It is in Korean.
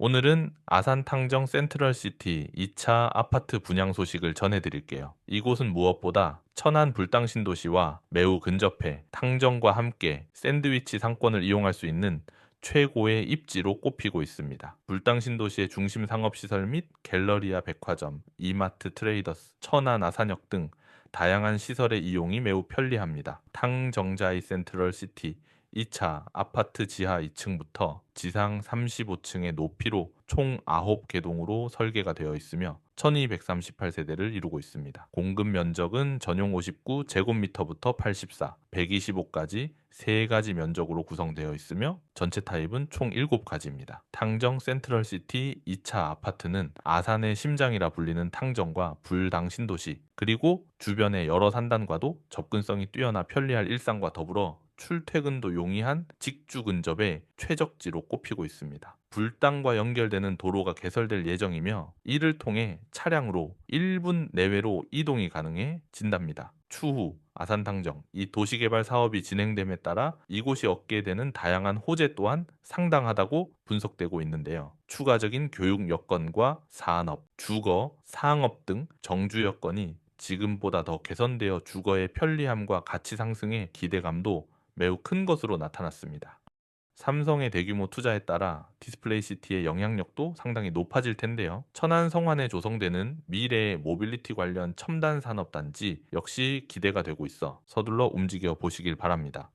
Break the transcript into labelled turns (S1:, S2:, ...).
S1: 오늘은 아산 탕정 센트럴시티 2차 아파트 분양 소식을 전해드릴게요. 이곳은 무엇보다 천안 불당 신도시와 매우 근접해 탕정과 함께 샌드위치 상권을 이용할 수 있는 최고의 입지로 꼽히고 있습니다. 불당 신도시의 중심 상업시설 및 갤러리아 백화점, 이마트 트레이더스, 천안 아산역 등 다양한 시설의 이용이 매우 편리합니다. 탕정자이 센트럴 시티 2차 아파트 지하 2층부터 지상 35층의 높이로 총 9개동으로 설계가 되어 있으며 1238세대를 이루고 있습니다. 공급 면적은 전용 59 제곱미터부터 84, 125까지 3가지 면적으로 구성되어 있으며 전체 타입은 총 7가지입니다. 탕정 센트럴시티 2차 아파트는 아산의 심장이라 불리는 탕정과 불당 신도시 그리고 주변의 여러 산단과도 접근성이 뛰어나 편리할 일상과 더불어 출퇴근도 용이한 직주 근접의 최적지로 꼽히고 있습니다. 불당과 연결되는 도로가 개설될 예정이며 이를 통해 차량으로 1분 내외로 이동이 가능해진답니다. 추후 아산탕정 이 도시개발 사업이 진행됨에 따라 이곳이 얻게 되는 다양한 호재 또한 상당하다고 분석되고 있는데요. 추가적인 교육 여건과 산업, 주거, 상업 등 정주 여건이 지금보다 더 개선되어 주거의 편리함과 가치 상승에 기대감도 매우 큰 것으로 나타났습니다. 삼성의 대규모 투자에 따라 디스플레이 시티의 영향력도 상당히 높아질 텐데요. 천안 성환에 조성되는 미래의 모빌리티 관련 첨단 산업 단지 역시 기대가 되고 있어 서둘러 움직여 보시길 바랍니다.